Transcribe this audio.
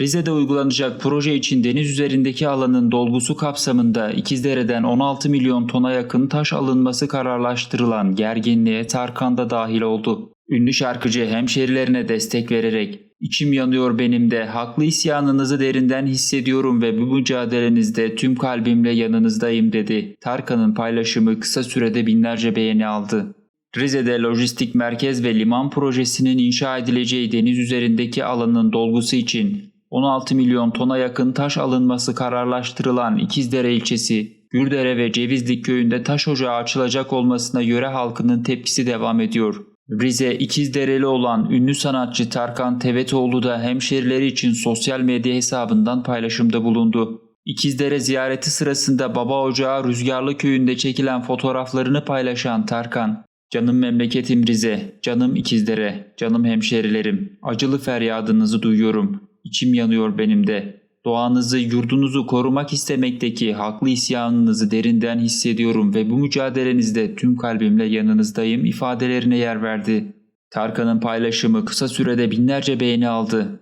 Rize'de uygulanacak proje için deniz üzerindeki alanın dolgusu kapsamında İkizdere'den 16 milyon tona yakın taş alınması kararlaştırılan gerginliğe Tarkan da dahil oldu. Ünlü şarkıcı hemşerilerine destek vererek İçim yanıyor benim de, haklı isyanınızı derinden hissediyorum ve bu mücadelenizde tüm kalbimle yanınızdayım dedi. Tarkan'ın paylaşımı kısa sürede binlerce beğeni aldı. Rize'de lojistik merkez ve liman projesinin inşa edileceği deniz üzerindeki alanın dolgusu için 16 milyon tona yakın taş alınması kararlaştırılan İkizdere ilçesi, Gürdere ve Cevizlik köyünde taş ocağı açılacak olmasına yöre halkının tepkisi devam ediyor. Rize İkizdereli olan ünlü sanatçı Tarkan Tevetoğlu da hemşerileri için sosyal medya hesabından paylaşımda bulundu. İkizdere ziyareti sırasında Baba Ocağı Rüzgarlı Köyü'nde çekilen fotoğraflarını paylaşan Tarkan, Canım memleketim Rize, canım İkizdere, canım hemşerilerim, acılı feryadınızı duyuyorum, içim yanıyor benim de. Doğanızı, yurdunuzu korumak istemekteki haklı isyanınızı derinden hissediyorum ve bu mücadelenizde tüm kalbimle yanınızdayım ifadelerine yer verdi. Tarkan'ın paylaşımı kısa sürede binlerce beğeni aldı.